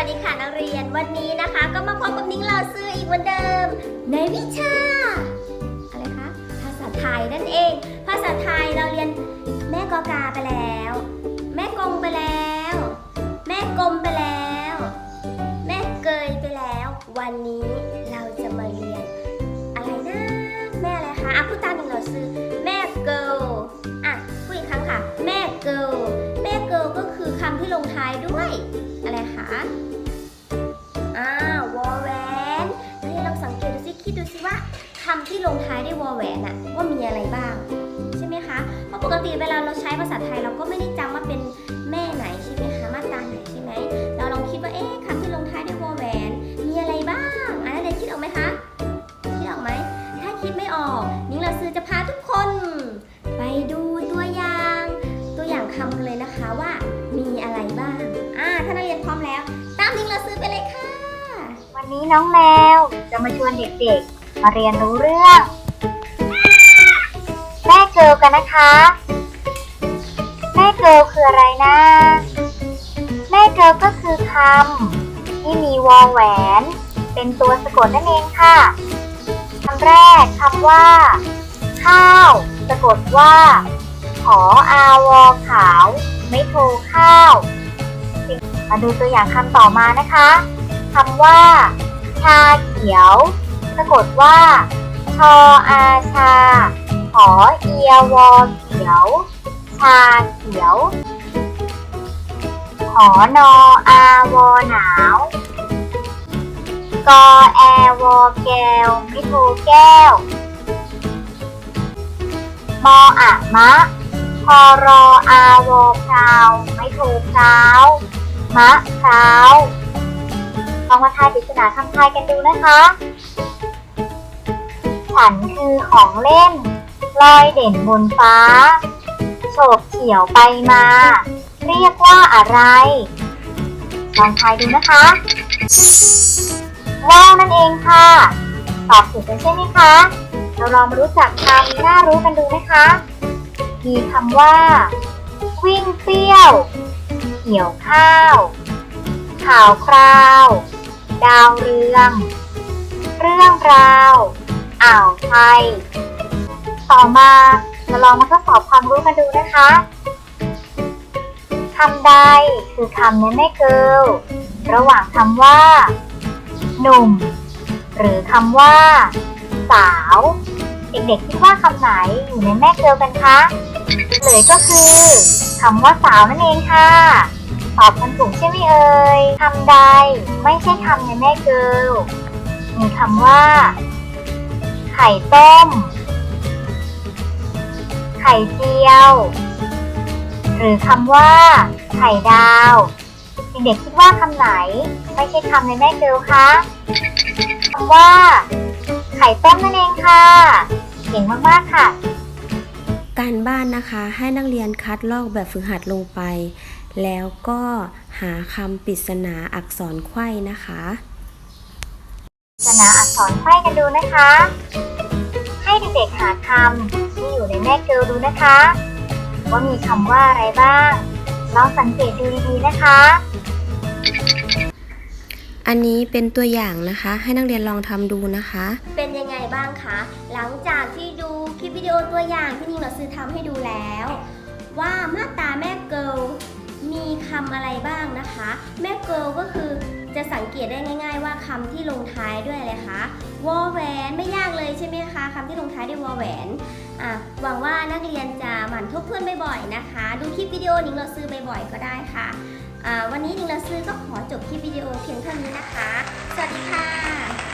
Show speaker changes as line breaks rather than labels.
วัสดีค่ะนักเรียนวันนี้นะคะ ก็มาพบกับนิ้งเราซื้ออีกวันเดิม ในวิชาอะไรคะภาษาไทยนั่นเอง ภาษาไทยเราเรียนแม่กอกาไปแล้ว แม่กงไปแล้ว แม่กลมไปแล้ว แม่เกยไปแล้ว วันนี้เราจะมาเรียน คำที่ลงท้ายด้วยวอแหวนอะว่ามีอะไรบ้าง ใช่ไหมคะ เพราะปกติเวลาเราใช้ภาษาไทยเราก็ไม่ได้จำว่าเป็นแม่ไหนใช่ไหมคะ มาตราไหนใช่ไหม เราลองคิดว่าเอ๊ะคำที่ลงท้ายด้วยวอแหวน มีอะไรบ้างอะนักเรียคิดออกไหมคะ คิดออกไหม ถ้าคิดไม่ออก นิ้งเราซื้อจะพาทุกคน ไปดูตัวอย่าง ตัวอย่างคำเลยนะคะว่ามีอะไรบ้าง อ่า ถ้านักเรียนพร้อมแล้ว ตามนิ้งเราซื้อไปเลยค่ะ
วันนี้น้องแมวจะมาชวนเด็กๆ มาเรียนรู้เรื่องแม่เกิลกันนะคะ แม่เกิลคืออะไรนะ แม่เกิลก็คือคำที่มีวอแหวน เป็นตัวสะกดนั่นเองค่ะคำแรกคำว่า ข้าว สะกดว่า ขออาวอขาว ไม่โทรข้าว มาดูตัวอย่างคำต่อมานะคะคำว่า ชาเขียว สะกดว่า ชออาชา ขอเอียวอเขียว ชาเขียว ขอนออาวอหนาวกอแอวอแก้วไม่โทรแก้ว มออะมะพอรออาวอพราวไม่โทรพราวมะพราวลองมาทายปริศนาคำทายกันดูนะคะ ฉันคือของเล่น ลอยเด่นบนฟ้า โฉบเฉี่ยวไปมา เรียกว่าอะไรลองทายดูนะคะว่าวนั่นเองค่ะ ตอบถูกกันใช่ไหมคะ เราลองมารู้จักคำน่ารู้กันดูนะคะ มีคำว่า วิ่งเปรี้ยว เกี่ยวข้าว ข่าวคราว ดาวเรือง เรื่องราว อ่าวไทย ต่อมาเราลองมาทดสอบความรู้กันดูนะคะคำใดคือคำในแม่เกิลระหว่างคำว่า หนุ่ม หรือคำว่า สาว เด็กๆคิดว่าคำไหนอยู่ในแม่เกิลกันคะเลยก็คือคำว่าสาวนั่นเองค่ะ ตอบกันถูกใช่ไหมเอ่ยคำใดไม่ใช่คำในแม่เกิลมีคำว่า ไข่ต้ม ไข่เจียว หรือคำว่า ไข่ดาว เด็กๆคิดว่าคำไหน ไม่ใช่คำในแม่เกลคะคำว่า ไข่ต้มนั่นเองค่ะ เก่งมากๆค่ะ
การบ้านนะคะให้นักเรียนคัดลอกแบบฝึกหัดลงไป แล้วก็หาคำปริศนาอักษรไขว้นะคะ
สนาอักษรไขว้กันดูนะคะ ให้เด็กๆหาคำที่อยู่ในแม่เกิลดูนะคะ ว่ามีคำว่าอะไรบ้าง ลองสังเกตดูดีๆนะคะ
อันนี้เป็นตัวอย่างนะคะ ให้นักเรียนลองทำดูนะคะ
เป็นยังไงบ้างคะ หลังจากที่ดูคลิปวิดีโอตัวอย่างที่นิ้งเราซื้อทำให้ดูแล้ว ว่ามาตราแม่เกิลมีคำอะไรบ้างนะคะ แม่เกิลก็คือ จะสังเกตได้ง่าย ๆ ว่าคำที่ลงท้ายด้วยอะไรคะวอแหวนไม่ยากเลยใช่ไหมคะคำที่ลงท้ายด้วยวอแหวนหวังว่านักเรียนจะหมั่นทบทวนบ่อยๆนะคะ ดูคลิปวิดีโอนิงเราซื้อบ่อยๆก็ได้ค่ะอ่าวันนี้นิงเราซื้อก็ขอจบคลิปวิดีโอเพียงเท่านี้นะคะ สวัสดีค่ะ